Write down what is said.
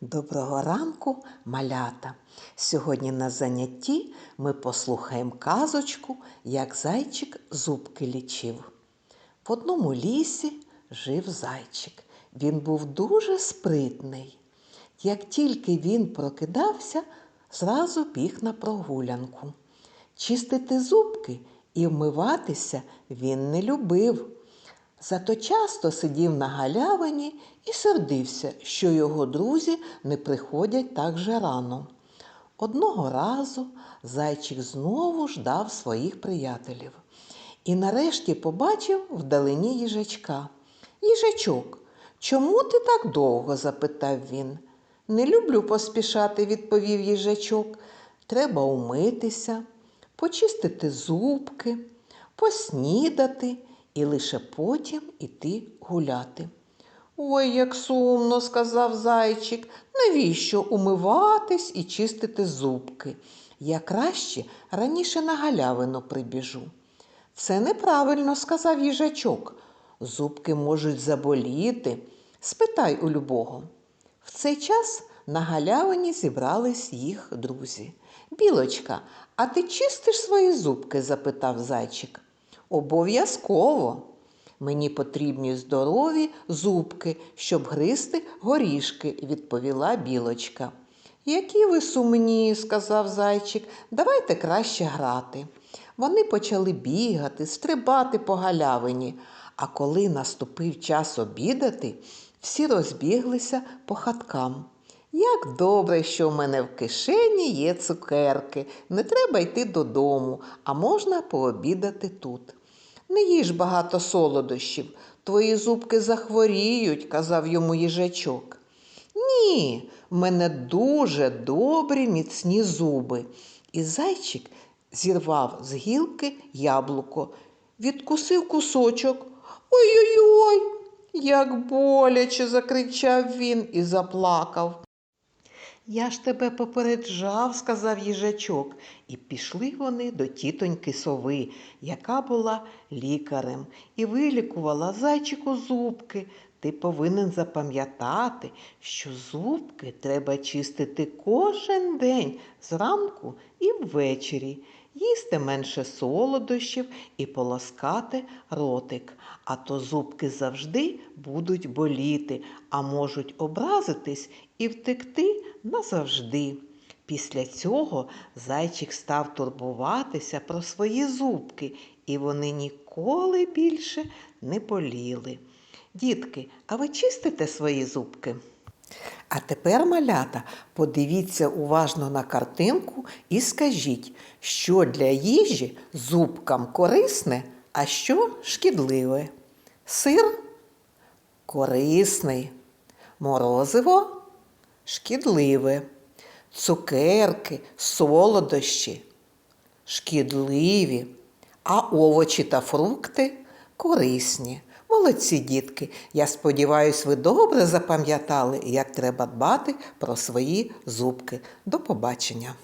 Доброго ранку, малята! Сьогодні на занятті ми послухаємо казочку, як зайчик зубки лічив. В одному лісі жив зайчик. Він був дуже спритний. Як тільки він прокидався, зразу біг на прогулянку. Чистити зубки і вмиватися він не любив. Зато часто сидів на галявині і сердився, що його друзі не приходять так же рано. Одного разу зайчик знову ждав своїх приятелів і нарешті побачив вдалині їжачка. Їжачок, чому ти так довго? запитав він. Не люблю поспішати, відповів їжачок. Треба умитися, почистити зубки, поснідати і лише потім іти гуляти. Ой, як сумно, сказав зайчик, навіщо умиватись і чистити зубки? Я краще раніше на галявину прибіжу. Це неправильно, сказав їжачок. Зубки можуть заболіти. Спитай у любого. В цей час на галявині зібрались їх друзі. Білочка, а ти чистиш свої зубки? запитав зайчик. Обов'язково. Мені потрібні здорові зубки, щоб гризти горішки, відповіла білочка. Які ви сумні, сказав зайчик, давайте краще грати. Вони почали бігати, стрибати по галявині, а коли наступив час обідати, всі розбіглися по хаткам. Як добре, що в мене в кишені є цукерки, не треба йти додому, а можна пообідати тут. Не їж багато солодощів, твої зубки захворіють, казав йому їжачок. Ні, в мене дуже добрі міцні зуби. І зайчик зірвав з гілки яблуко, відкусив кусочок. Ой-ой-ой, як боляче, закричав він і заплакав. Я ж тебе попереджав, сказав їжачок, і пішли вони до тітоньки сови, яка була лікарем, і вилікувала зайчику зубки. Ти повинен запам'ятати, що зубки треба чистити кожен день зранку і ввечері, їсти менше солодощів і полоскати ротик. А то зубки завжди будуть боліти, а можуть образитись і втекти назавжди. Після цього зайчик став турбуватися про свої зубки, і вони ніколи більше не боліли. Дітки, а ви чистите свої зубки? А тепер, малята, подивіться уважно на картинку і скажіть, що для їжі зубкам корисне, а що шкідливе. Сир корисний, морозиво шкідливе, цукерки, солодощі шкідливі, а овочі та фрукти корисні. Молодці дітки, я сподіваюся, ви добре запам'ятали, як треба дбати про свої зубки. До побачення!